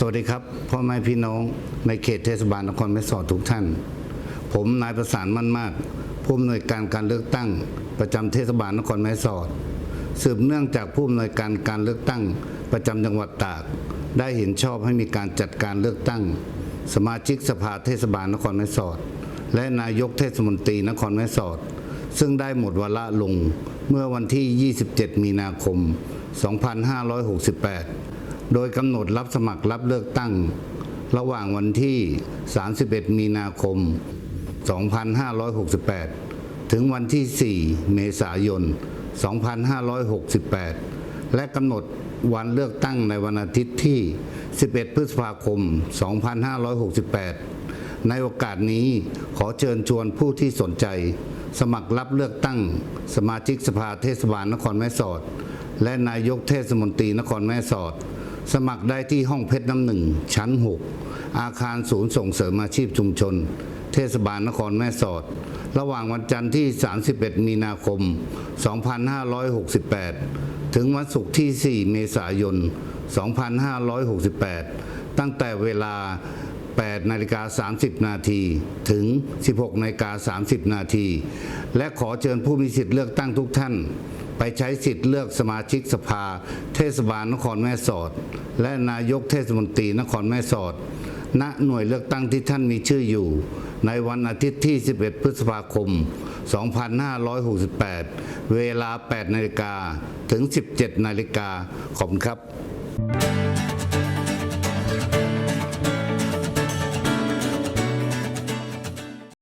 สวัสดีครับพ่อแม่พี่น้องในเขตเทศบาลนครแม่สอดทุกท่าน ผมนายประสานมั่นมากผู้อำนวยการการเลือกตั้ง ประจำเทศบาลนครแม่สอด สืบเนื่องจากผู้อำนวยการการเลือกตั้ง ประจำจังหวัดตาก ได้เห็นชอบให้มีการจัดการเลือกตั้ง สมาชิกสภาเทศบาลนครแม่สอด และนายกเทศมนตรีนครแม่สอด ซึ่งได้หมดวาระลงเมื่อวันที่ 27 มีนาคม 2568 โดยกำหนดรับสมัครรับเลือกตั้ง ระหว่างวันที่ 31 มีนาคม 2568 ถึงวันที่ 4 เมษายน 2568 และกำหนดวันเลือกตั้งในวันอาทิตย์ที่ 11 พฤษภาคม 2568 ในโอกาสนี้ขอเชิญชวนผู้ที่สนใจ สมัครรับเลือกตั้ง สมาชิกสภาเทศบาลนครแม่สอด และนายกเทศมนตรีนครแม่สอด สมัครได้ที่ห้องเพชรน้ำหนึ่ง ชั้น 6 อาคารศูนย์ส่งเสริมอาชีพชุมชน เทศบาลนครแม่สอด ระหว่างวันจันทร์ที่ 31 มีนาคม 2568 ถึงวันศุกร์ที่ 4 เมษายน 2568 ตั้งแต่เวลา 8 นาฬิกา 30 นาที ถึง 16 นาฬิกา 30 นาที และขอเชิญผู้มีสิทธิ์เลือกตั้งทุกท่าน ไปใช้สิทธิ์เลือกสมาชิกสภา เทศบาลนครแม่สอด และนายกเทศมนตรีนครแม่สอด ณหน่วยเลือกตั้งที่ท่านมีชื่ออยู่ ในวันอาทิตย์ที่ 11 พฤษภาคม 2568 เวลา 8 นาฬิกาถึง 17 นาฬิกาขอบคุณครับ